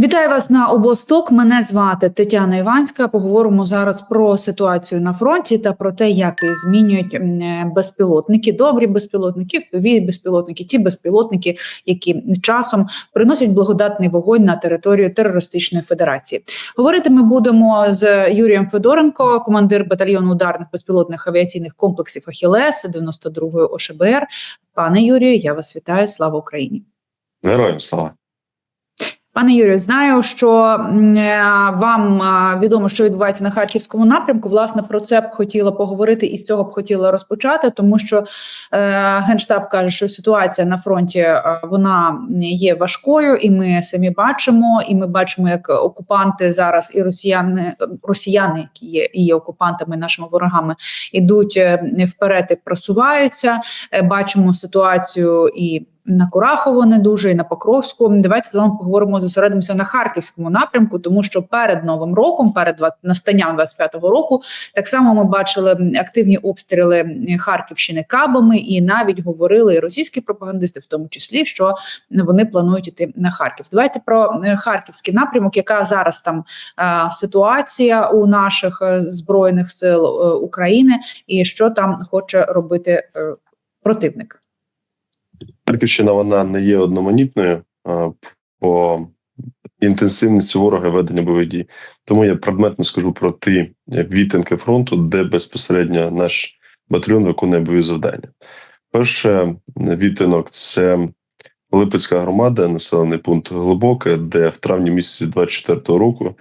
Вітаю вас на обосток. Мене звати Тетяна Іванська. Поговоримо зараз про ситуацію на фронті та про те, як змінюють е, безпілотники, добрі безпілотники, впіві безпілотники, ті безпілотники, які часом приносять благодатний вогонь на територію терористичної федерації. Говорити ми будемо з Юрієм Федоренко, командир батальйону ударних безпілотних авіаційних комплексів Ахілес 92-ї ОШБР. Пане Юрію, я вас вітаю. Слава Україні. Героям слава. Пане Юрію, знаю, що е, вам е, відомо, що відбувається на харківському напрямку. Власне, про це б хотіла поговорити і з цього б хотіла розпочати, тому що е, генштаб каже, що ситуація на фронті вона є важкою, і ми самі бачимо. І ми бачимо, як окупанти зараз і росіяни, росіяни, які є і є окупантами, нашими ворогами, ідуть вперед і просуваються. Бачимо ситуацію і. На Курахово не дуже і на Покровську. Давайте з вами поговоримо зосередимося на харківському напрямку, тому що перед новим роком, перед настанням 25-го року, так само ми бачили активні обстріли Харківщини кабами, і навіть говорили і російські пропагандисти, в тому числі, що вони планують іти на Харків. Давайте про е, харківський напрямок, яка зараз там е, ситуація у наших е, збройних сил України, і що там хоче робити противник. Харківщина вона не є одноманітною по інтенсивності ворога ведення бойових дій. Тому я предметно скажу про ті відтинки фронту, де безпосередньо наш батальйон виконує бойові завдання. Перше відтинок це Липецька громада, населений пункт Глибоке, де в травні місяці 24-го року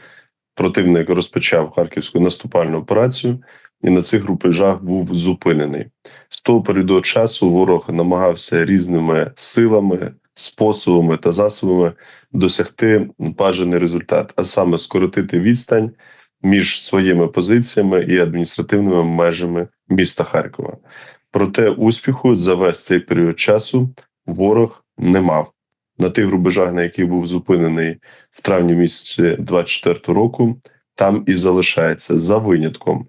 противник розпочав харківську наступальну операцію, і на цих рубежах був зупинений. З того періоду часу ворог намагався різними силами, способами та засобами досягти бажаний результат, а саме скоротити відстань між своїми позиціями і адміністративними межами міста Харкова. Проте успіху за весь цей період часу ворог не мав. На тих рубежах, на яких був зупинений в травні місяці 24 року, там і залишається за винятком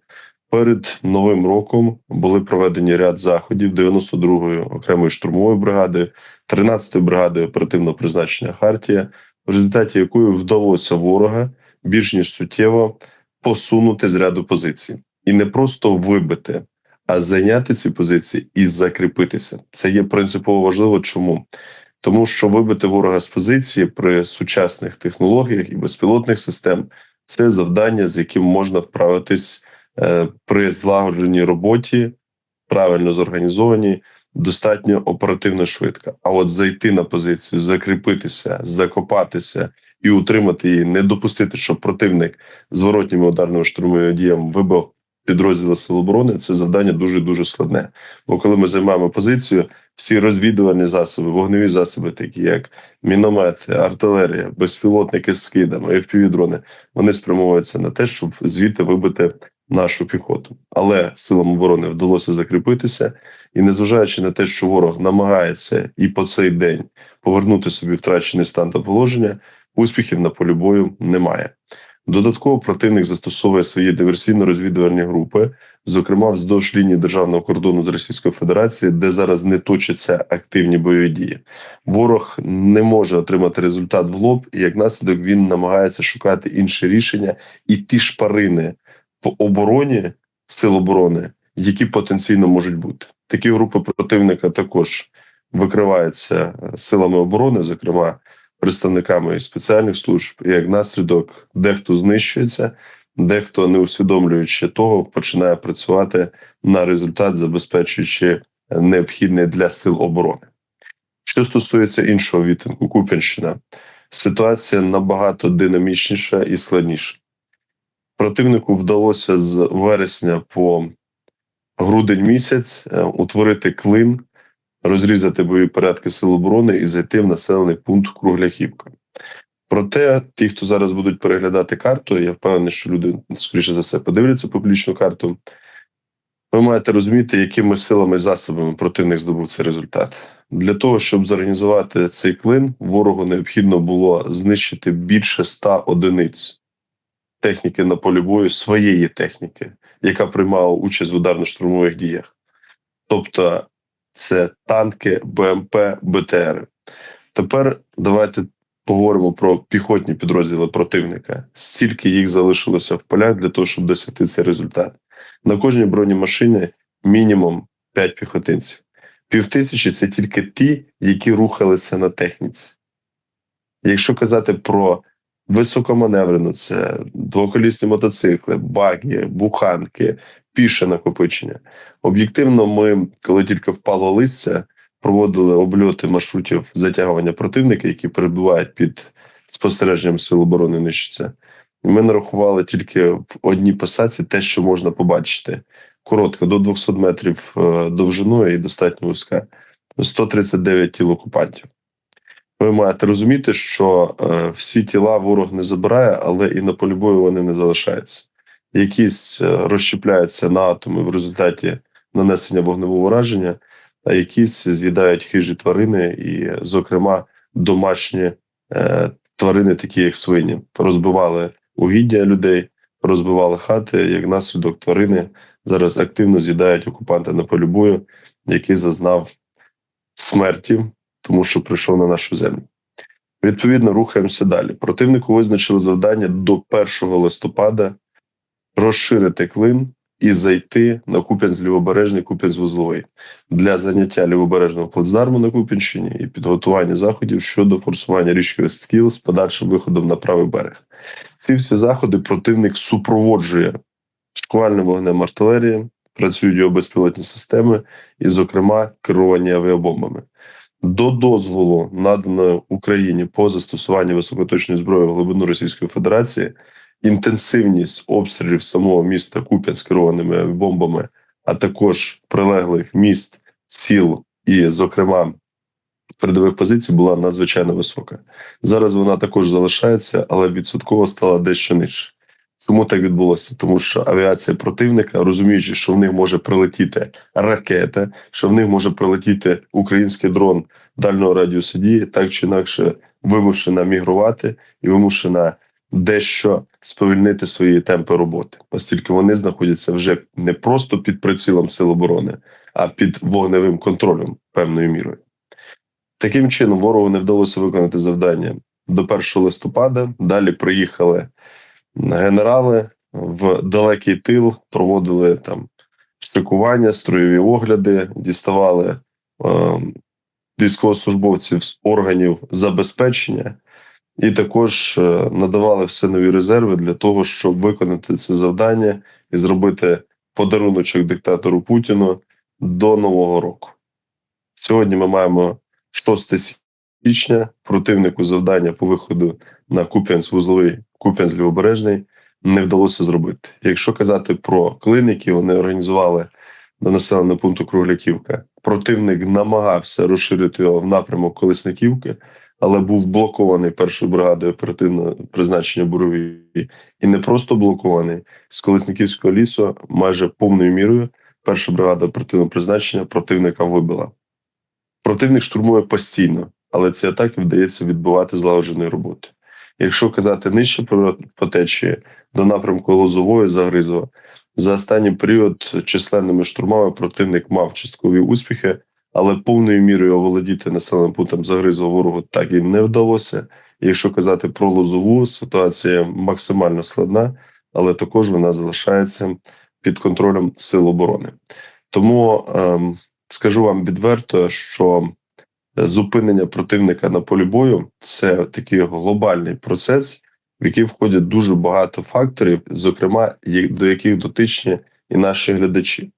Перед новим роком були проведені ряд заходів 92-ї окремої штурмової бригади, 13-ї бригади оперативного призначення Хартія, в результаті якої вдалося ворога більш ніж суттєво посунути з ряду позицій, і не просто вибити, а зайняти ці позиції і закріпитися. Це є принципово важливо. Чому? Тому що вибити ворога з позиції при сучасних технологіях і безпілотних систем це завдання, з яким можна вправитись при злагодженій роботі, правильно зорганізованій, достатньо оперативно швидко. А от зайти на позицію, закріпитися, закопатися і утримати її, не допустити, щоб противник зворотніми ударними штурмовими діями вибив підрозділи Сил оборони. Це завдання дуже дуже складне. Бо коли ми займаємо позицію, всі розвідувальні засоби, вогневі засоби, такі як міномети, артилерія, безпілотники з скидами, FPV-дрони, вони спрямовуються на те, щоб звідти вибити нашу піхоту. Але силам оборони вдалося закріпитися, і незважаючи на те, що ворог намагається і по цей день повернути собі втрачений стан та положення, успіхів на полі бою немає. Додатково противник застосовує свої диверсійно-розвідувальні групи, зокрема вздовж лінії державного кордону з Російською Федерацією, де зараз не точаться активні бойові дії. Ворог не може отримати результат в лоб, і як наслідок він намагається шукати інші рішення і ті шпарини в обороні сил оборони, які потенційно можуть бути. Такі групи противника також викриваються силами оборони, зокрема представниками спеціальних служб, і як наслідок дехто знищується, дехто не усвідомлюючи того, починає працювати на результат, забезпечуючи необхідне для сил оборони. Що стосується іншого відтинку, Куп'янщина, ситуація набагато динамічніша і складніша. Противнику вдалося з вересня по грудень місяць е, утворити клин розрізати бойові порядки сил оборони і зайти в населений пункт Кругляхівка. Проте, ті, хто зараз будуть переглядати карту, я впевнений, що люди скоріше за все подивляться публічну карту. Ви маєте розуміти, якими силами і засобами противник здобув цей результат. Для того щоб зорганізувати цей клин, ворогу необхідно було знищити більше ста одиниць техніки на полі бою своєї техніки, яка приймала участь в ударно-штурмових діях. Тобто це танки, БМП, БТР. Тепер давайте поговоримо про піхотні підрозділи противника, стільки їх залишилося в полях для того, щоб досягти цей результат. На кожній бронемашині мінімум 5 піхотинців. Півтисячі це тільки ті, які рухалися на техніці. Якщо казати про високоманеврену, це двоколісні мотоцикли, баги, буханки, піше накопичення. Об'єктивно, ми, коли тільки впало листя, проводили обльоти маршрутів затягування противника, які перебувають під спостереженням Сил оборони нищиться. Ми нарахували тільки в одній посадці те, що можна побачити. Коротко, до 200 метрів е, довжиною і достатньо вузька. 139 тіл окупантів. Ви маєте розуміти, що е, всі тіла ворог не забирає, але і на полі бою вони не залишаються. Якісь е, розщепляються на атоми в результаті нанесення вогневого ураження, а якісь з'їдають хижі тварини, і, зокрема, домашні е, тварини, такі як свині, розбивали угіддя людей, розбивали хати. Як наслідок тварини зараз активно з'їдають окупанта на полі бою, який зазнав смерті, тому що прийшов на нашу землю. Відповідно, рухаємося далі. Противнику визначили завдання до 1 листопада розширити клин і зайти на Куп'янськ лівобережний Куп'янськ вузловий для заняття лівобережного плацдарму на Куп'янщині і підготування заходів щодо форсування річки Скіл з подальшим виходом на правий берег. Ці всі заходи противник супроводжує шквальним вогнем артилерії, працюють його безпілотні системи, і, зокрема, керовані авіабомбами. До дозволу, наданого Україні по застосуванню високоточної зброї в глибину Російської Федерації, інтенсивність обстрілів самого міста Куп'янськ керованими бомбами, а також прилеглих міст, сіл і, зокрема, передових позицій була надзвичайно висока. Зараз вона також залишається, але відсотково стала дещо нижче. Чому так відбулося? Тому що авіація противника, розуміючи, що в них може прилетіти ракета, що в них може прилетіти український дрон дальнього радіусу дії, так чи інакше вимушена мігрувати і вимушена дещо сповільнити свої темпи роботи, оскільки вони знаходяться вже не просто під прицілом сил оборони, а під вогневим контролем певною мірою. Таким чином, ворогу не вдалося виконати завдання до 1 листопада. Далі приїхали генерали в далекий тил, проводили там стикування, строєві огляди, діставали е, військовослужбовців з органів забезпечення, і також е, надавали все нові резерви для того, щоб виконати це завдання і зробити подаруночок диктатору Путіну до Нового року. Сьогодні ми маємо 6 січня. Противнику завдання по виходу на Куп'янськ вузловий, Куп'янськ лівобережний не вдалося зробити. Якщо казати про клин, які вони організували до населеного пункту Кругляківка, противник намагався розширити його в напрямок Колесниківки, але був блокований першою бригадою оперативного призначення бурові і не просто блокований з Колесниківського лісу, майже повною мірою. Перша бригада оперативного призначення противника вибила. Противник штурмує постійно, але ці атаки вдається відбивати злагодженою роботою. Якщо казати нижче по течії до напрямку Лозової Загризова, за останній період численними штурмами противник мав часткові успіхи, але повною мірою оволодіти населеним пунктом Загризова ворогу так і не вдалося. Якщо казати про Лозову, ситуація максимально складна, але також вона залишається під контролем сил оборони. Тому ем, скажу вам відверто, що зупинення противника на полі бою це такий глобальний процес, в який входять дуже багато факторів, зокрема до яких дотичні і наші глядачі,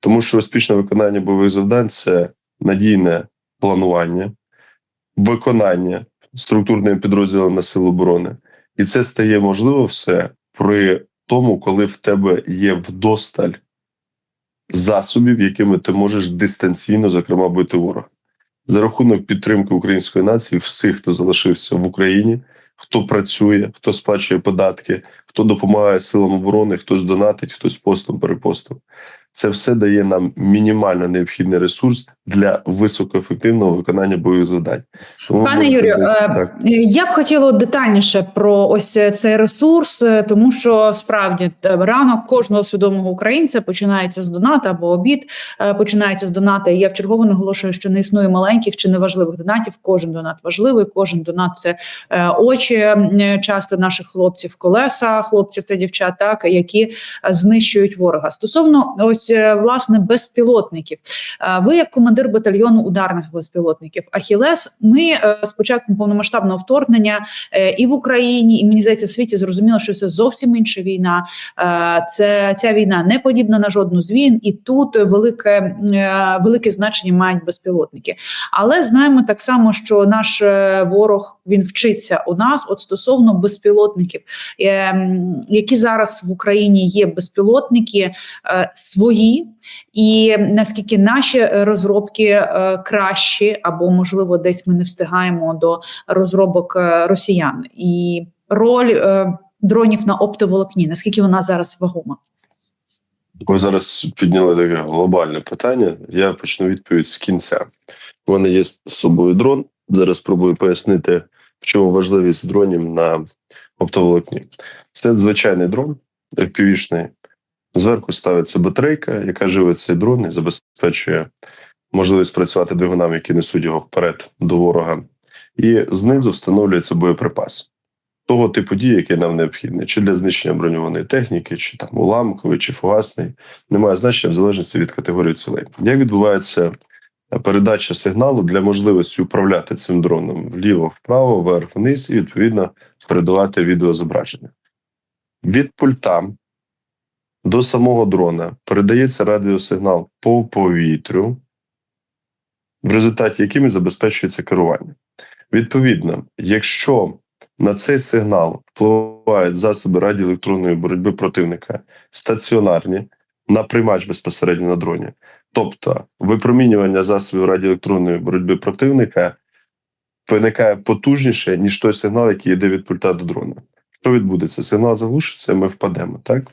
тому що успішне виконання бойових завдань це надійне планування, виконання структурними підрозділами сил оборони, і це стає можливо все при тому, коли в тебе є вдосталь засобів, якими ти можеш дистанційно, зокрема, бити ворога за рахунок підтримки української нації, всіх, хто залишився в Україні, хто працює, хто сплачує податки, хто допомагає силам оборони, хтось донатить, хтось постом перепостом. Це все дає нам мінімально необхідний ресурс для високоефективного виконання бойових завдань. Тому Пане Юрію, е, так. Я б хотіла детальніше про ось цей ресурс, е, тому що справді е, ранок кожного свідомого українця починається з доната або обід починається з доната. І я вчергово наголошую, що не існує маленьких чи неважливих донатів. Кожен донат важливий, кожен донат це очі часто наших хлопців, колеса хлопців та дівчат, так які знищують ворога. Стосовно ось власне безпілотників. Е, Ви, як командир батальйону ударних безпілотників Ахілес, ми е, з початком повномасштабного вторгнення е, і в Україні, і мені здається, в світі зрозуміло, що це зовсім інша війна. Е, Це ця війна не подібна на жодну з війн, і тут велике, е, велике значення мають безпілотники. Але знаємо так само, що наш е, ворог він вчиться у нас, от стосовно безпілотників, е, які зараз в Україні є безпілотники е, свої. І наскільки наші розробки е, кращі, або можливо, десь ми не встигаємо до розробок е, росіян, і роль е, дронів на оптоволокні, наскільки вона зараз вагома? Ви зараз підняли таке глобальне питання. Я почну відповідь з кінця. Мене є з собою дрон. Зараз спробую пояснити, в чому важливість дронів на оптоволокні. Це звичайний дрон, FPV-шний. Зверху ставиться батарейка, яка живе цей дрон і забезпечує можливість працювати двигунами, які несуть його вперед до ворога. І знизу встановлюється боєприпас того типу дій, який нам необхідний, чи для знищення броньованої техніки, чи там уламковий, чи фугасний, немає значення в залежності від категорії цілей. Як відбувається передача сигналу для можливості управляти цим дроном вліво, вправо, вверх, вниз, і відповідно передавати відеозображення від пульта до самого дрона передається радіосигнал по повітрю, в результаті якими забезпечується керування. Відповідно, якщо на цей сигнал впливають засоби радіоелектронної боротьби противника стаціонарні на приймач безпосередньо на дроні, тобто випромінювання засобів радіоелектронної боротьби противника виникає потужніше, ніж той сигнал, який йде від пульта до дрона. Що відбудеться? Сигнал заглушиться, ми впадемо. Так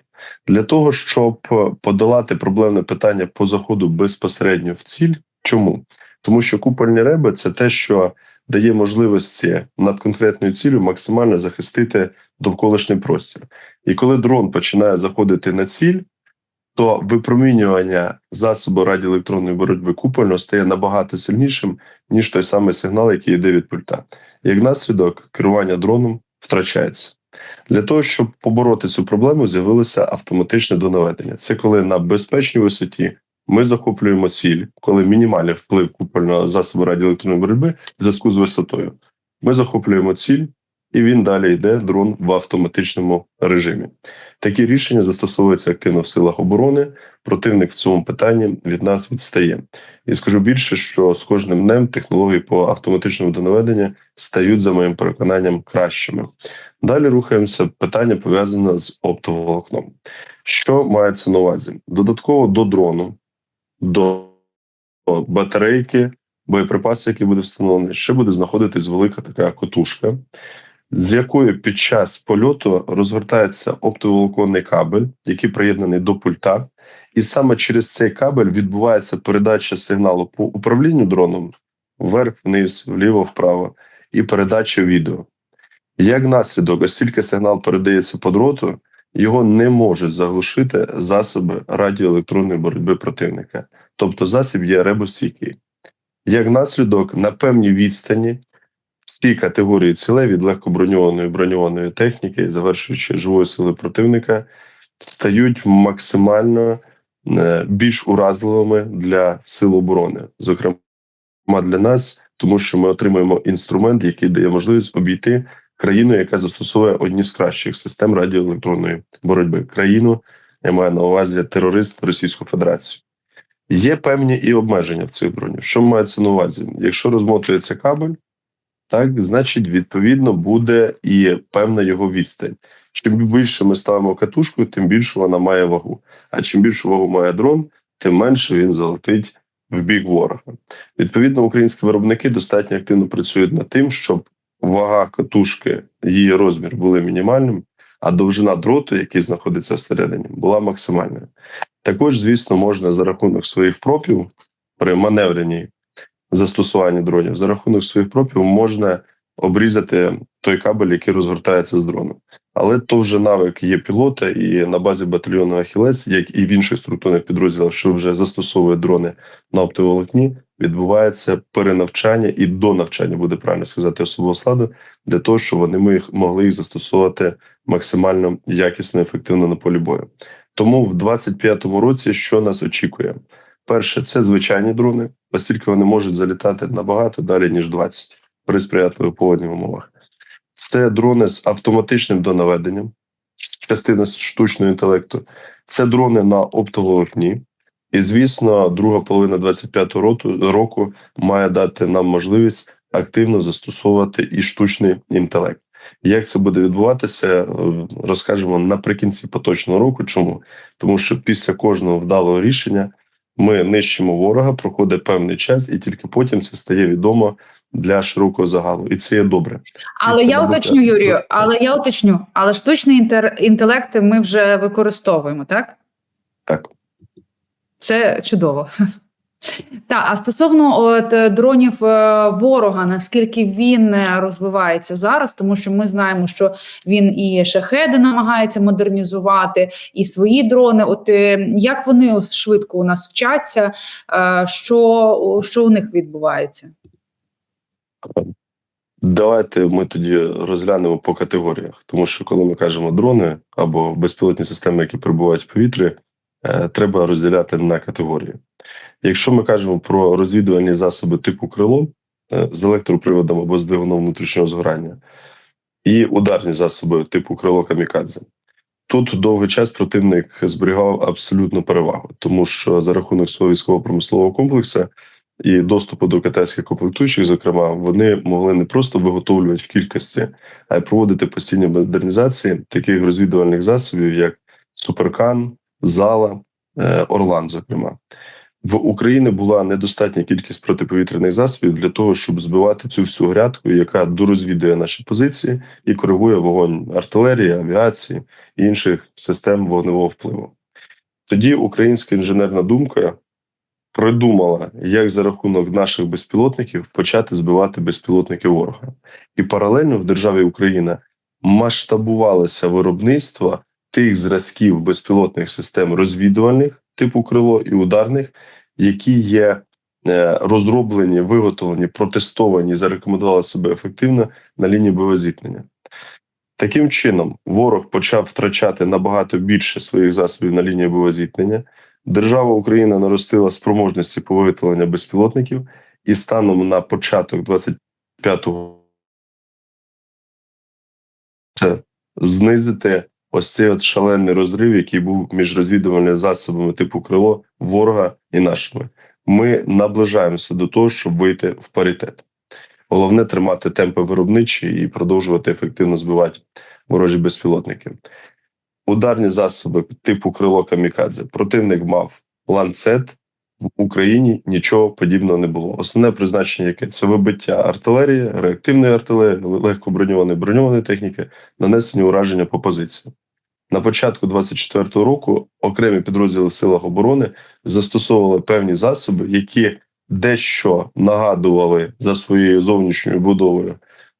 для того, щоб подолати проблемне питання по заходу безпосередньо в ціль. Чому? Тому що купольні реби це те, що дає можливості над конкретною ціллю максимально захистити довколишній простір. І коли дрон починає заходити на ціль, то випромінювання засобу радіоелектронної боротьби купольно стає набагато сильнішим, ніж той самий сигнал, який йде від пульта. Як наслідок, керування дроном втрачається. Для того, щоб побороти цю проблему, з'явилося автоматичне донаведення. Це коли на безпечній висоті ми захоплюємо ціль, коли мінімальний вплив купольного засобу радіоелектронної боротьби в зв'язку з висотою. Ми захоплюємо ціль, і він далі йде дрон в автоматичному режимі. Такі рішення застосовуються активно в силах оборони. Противник в цьому питанні від нас відстає. І скажу більше, що з кожним днем технології по автоматичному донаведенню стають, за моїм переконанням, кращими. Далі рухаємося. Питання пов'язане з оптоволокном. Що мається на увазі? Додатково до дрону, до батарейки, боєприпасу, який буде встановлений, ще буде знаходитись велика така котушка, з якою під час польоту розгортається оптоволоконний кабель, який приєднаний до пульта, і саме через цей кабель відбувається передача сигналу по управлінню дроном вверх, вниз, вліво, вправо, і передача відео. Як наслідок, оскільки сигнал передається по дроту, його не можуть заглушити засоби радіоелектронної боротьби противника, тобто засіб є ребостійкий. Як наслідок, на певній відстані всі категорії цілей від легкоброньованої броньованої техніки, завершуючи живою силою противника, стають максимально е, більш уразливими для сил оборони, зокрема для нас, тому що ми отримуємо інструмент, який дає можливість обійти країну, яка застосовує одні з кращих систем радіоелектронної боротьби. Країну я маю на увазі терорист Російську Федерацію. Є певні і обмеження в цих дронів. Що мається на увазі? Якщо розмотується кабель, так значить, відповідно, буде і певна його відстань. Чим більше ми ставимо катушку, тим більше вона має вагу. А чим більшу вагу має дрон, тим менше він залетить в бік ворога. Відповідно, українські виробники достатньо активно працюють над тим, щоб вага катушки, її розмір були мінімальним, а довжина дроту, який знаходиться всередині, була максимальною. Також, звісно, можна за рахунок своїх пропів при маневреній застосуванні дронів, за рахунок своїх пропів можна обрізати той кабель, який розгортається з дрону. Але то вже навик є пілота, і на базі батальйону Ахілес, як і в інших структурних підрозділах, що вже застосовують дрони на оптоволокні, відбувається перенавчання і до навчання буде правильно сказати особового складу, для того, щоб вони могли їх застосовувати максимально якісно ефективно на полі бою. Тому в 25-му році що нас очікує? Перше, це звичайні дрони, оскільки вони можуть залітати набагато далі ніж 20 при сприятливих погодних умовах. Це дрони з автоматичним донаведенням, частина штучного інтелекту. Це дрони на оптоволокні. І, звісно, друга половина 25-го року, має дати нам можливість активно застосовувати і штучний інтелект. Як це буде відбуватися, розкажемо наприкінці поточного року. Чому? Тому що після кожного вдалого рішення ми нищимо ворога, проходить певний час, і тільки потім це стає відомо для широкого загалу. І це є добре. Але я уточню, Юрію, але я уточню, але штучний інтелект ми вже використовуємо, так? Так. Це чудово. Так, а стосовно от, е, дронів е, ворога, наскільки він е, розвивається зараз, тому що ми знаємо, що він і шахеди намагається модернізувати, і свої дрони. От як вони швидко у нас вчаться, що, що у них відбувається? Давайте ми тоді розглянемо по категоріях, тому що коли ми кажемо дрони або безпілотні системи, які перебувають в повітрі, треба розділяти на категорії. Якщо ми кажемо про розвідувальні засоби типу крило е, з електроприводом або з двигуном внутрішнього згорання, і ударні засоби типу крило камікадзе, тут довгий час противник зберігав абсолютну перевагу, тому що за рахунок свого військово-промислового комплексу і доступу до китайських комплектуючих, зокрема, вони могли не просто виготовлювати в кількості, а й проводити постійні модернізації таких розвідувальних засобів, як Суперкан, Зала, е, Орлан. Зокрема, в Україні була недостатня кількість протиповітряних засобів для того, щоб збивати цю всю грядку, яка дорозвідує наші позиції і коригує вогонь артилерії, авіації і інших систем вогневого впливу. Тоді українська інженерна думка придумала, як за рахунок наших безпілотників почати збивати безпілотники ворога. І паралельно в державі Україна масштабувалося виробництво тих зразків безпілотних систем розвідувальних, типу крило і ударних, які є е, розроблені, виготовлені, протестовані, зарекомендували себе ефективно на лінії бойового зіткнення. Таким чином, ворог почав втрачати набагато більше своїх засобів на лінії бойового зіткнення. Держава Україна наростила спроможності по виготовленню безпілотників, і станом на початок 25-го це знизити ось цей от шалений розрив, який був між розвідувальними засобами типу крило ворога і нашими. Ми наближаємося до того, щоб вийти в паритет. Головне тримати темпи виробничі і продовжувати ефективно збивати ворожі безпілотники. Ударні засоби типу крило камікадзе. Противник мав ланцет. В Україні нічого подібного не було. Основне призначення, яке це вибиття артилерії, реактивної артилерії, легко броньованої техніки, нанесення ураження по позиції. На початку 24-го року окремі підрозділи в силах оборони застосовували певні засоби, які дещо нагадували за своєю зовнішньою будовою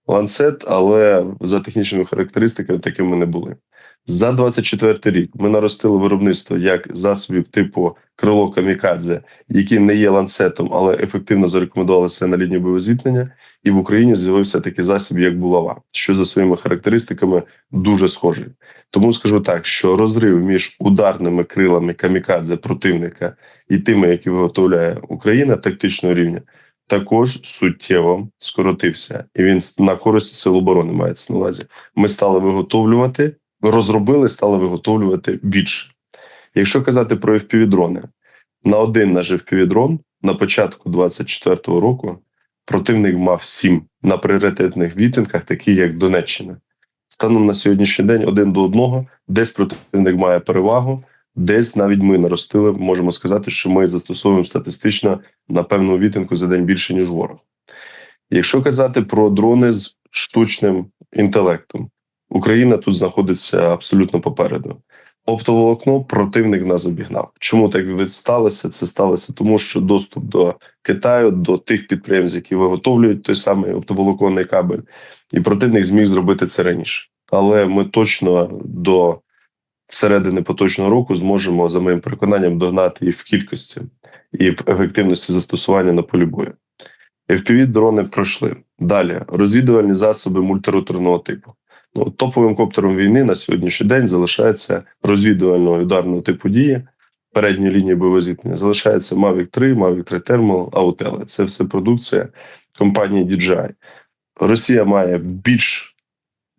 ланцет, але за технічними характеристиками такими не були. За 24 рік ми наростили виробництво як засобів типу крило камікадзе, які не є ланцетом, але ефективно зарекомендувалися на лінії бойового. І в Україні з'явився такий засіб, як булава, що за своїми характеристиками дуже схожий. Тому скажу так, що розрив між ударними крилами камікадзе противника і тими, які виготовляє Україна тактичного рівня, також суттєво скоротився, і він на користь сил оборони мається на увазі. Ми стали виготовлювати, розробили, стали виготовлювати більше. Якщо казати про FPV-дрони, на один наш FPV-дрон на початку 24-го року противник мав сім на пріоритетних відтинках, такі як Донеччина. Станом на сьогоднішній день один до одного, десь противник має перевагу, десь навіть ми наростили. Можемо сказати, що ми застосовуємо статистично на певну відтинку за день більше ніж ворог. Якщо казати про дрони з штучним інтелектом, Україна тут знаходиться абсолютно попереду. Оптоволокно противник нас обігнав. Чому так сталося? Це сталося тому, що доступ до Китаю, до тих підприємств, які виготовлюють той самий оптоволоконний кабель, і противник зміг зробити це раніше. Але ми точно до середини поточного року зможемо, за моїм переконанням, догнати і в кількості, і в ефективності застосування на полі бою. fpv дрони пройшли. Далі розвідувальні засоби мультироторного типу. Ну, топовим коптером війни на сьогоднішній день залишається розвідувального ударного типу дії передньої лінії бойового зіткнення. Залишається Mavic 3, Mavic 3 Thermal, Autel. Це все продукція компанії DJI. Росія має більш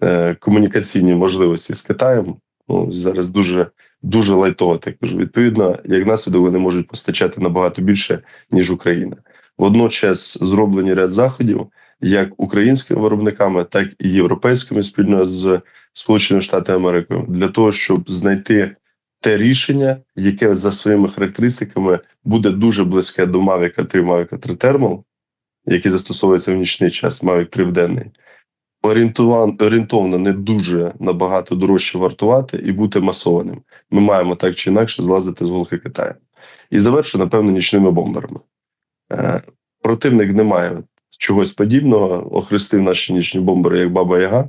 е, комунікаційні можливості з Китаєм. Ну, зараз дуже дуже лайтово так кажу. Відповідно, як наслідок вони можуть постачати набагато більше ніж Україна. Водночас зроблені ряд заходів як українськими виробниками, так і європейськими спільно з Сполученими Штатами Америки для того, щоб знайти те рішення, яке за своїми характеристиками буде дуже близьке до Mavic 3, Mavic 3 Thermal, який застосовується в нічний час, Mavic 3 в. Орієнтовно не дуже набагато дорожче вартувати і бути масованим. Ми маємо так чи інакше злазити з голки Китаю. І завершу, напевно, нічними бомберами. Е, противник не має чогось подібного, охрестив наші нічні бомбери як Баба Яга,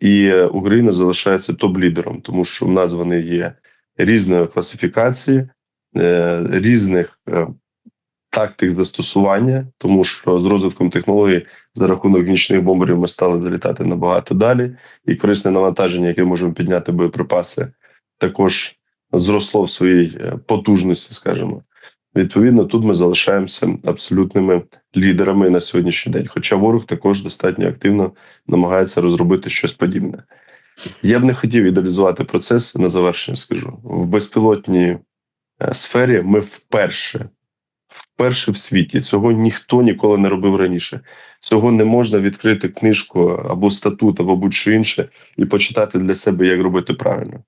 і е, Україна залишається топ-лідером, тому що в нас вони є різної класифікації, е, різних е, тактик застосування, тому що з розвитком технологій за рахунок нічних бомберів ми стали долітати набагато далі, і корисне навантаження, яке можемо підняти боєприпаси, також зросло в своїй потужності, скажімо. Відповідно, тут ми залишаємося абсолютними лідерами на сьогоднішній день. Хоча ворог також достатньо активно намагається розробити щось подібне. Я б не хотів ідеалізувати процес на завершення. Скажу в безпілотній е, сфері. Ми вперше, вперше в світі цього ніхто ніколи не робив раніше. Цього не можна відкрити книжку або статут, або будь-що інше, і почитати для себе, як робити правильно.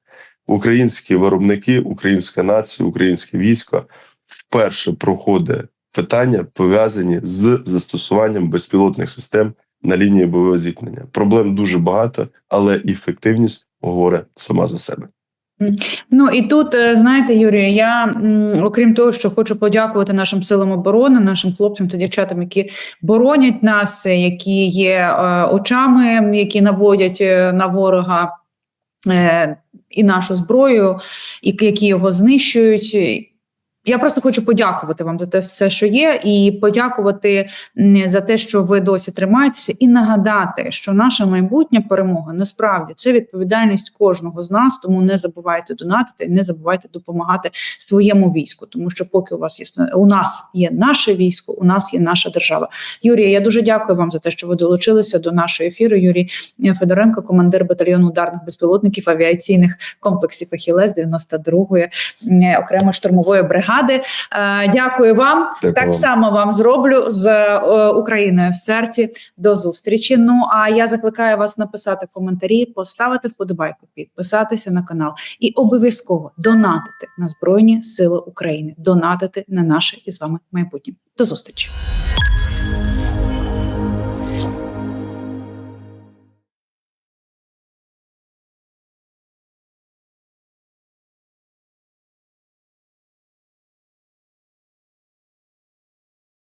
Українські виробники, українська нація, українське військо вперше проходить питання пов'язані з застосуванням безпілотних систем на лінії бойового зіткнення. Проблем дуже багато, але ефективність говорить сама за себе. Ну і тут е, знаєте, Юрію, я окрім того, що хочу подякувати нашим силам оборони, нашим хлопцям та дівчатам, які боронять нас, які є е, очами, які наводять е, на ворога і нашу зброю, і які його знищують. Я просто хочу подякувати вам за те все, що є, і подякувати за те, що ви досі тримаєтеся, і нагадати, що наша майбутня перемога насправді це відповідальність кожного з нас. Тому не забувайте донатити, не забувайте допомагати своєму війську, тому що поки у вас є у нас є наше військо, у нас є наша держава. Юрія, я дуже дякую вам за те, що ви долучилися до нашої ефіру. Юрій Федоренко, командир батальйону ударних безпілотників авіаційних комплексів Ахілес 92-ї м, окремої штурмової бригади. Е, Дякую вам. Дякую так само вам зроблю з е, Україною в серці. До зустрічі. Ну а я закликаю вас написати коментарі, поставити вподобайку, підписатися на канал і обов'язково донатити на Збройні Сили України, донатити на наше із вами майбутнє. До зустрічі.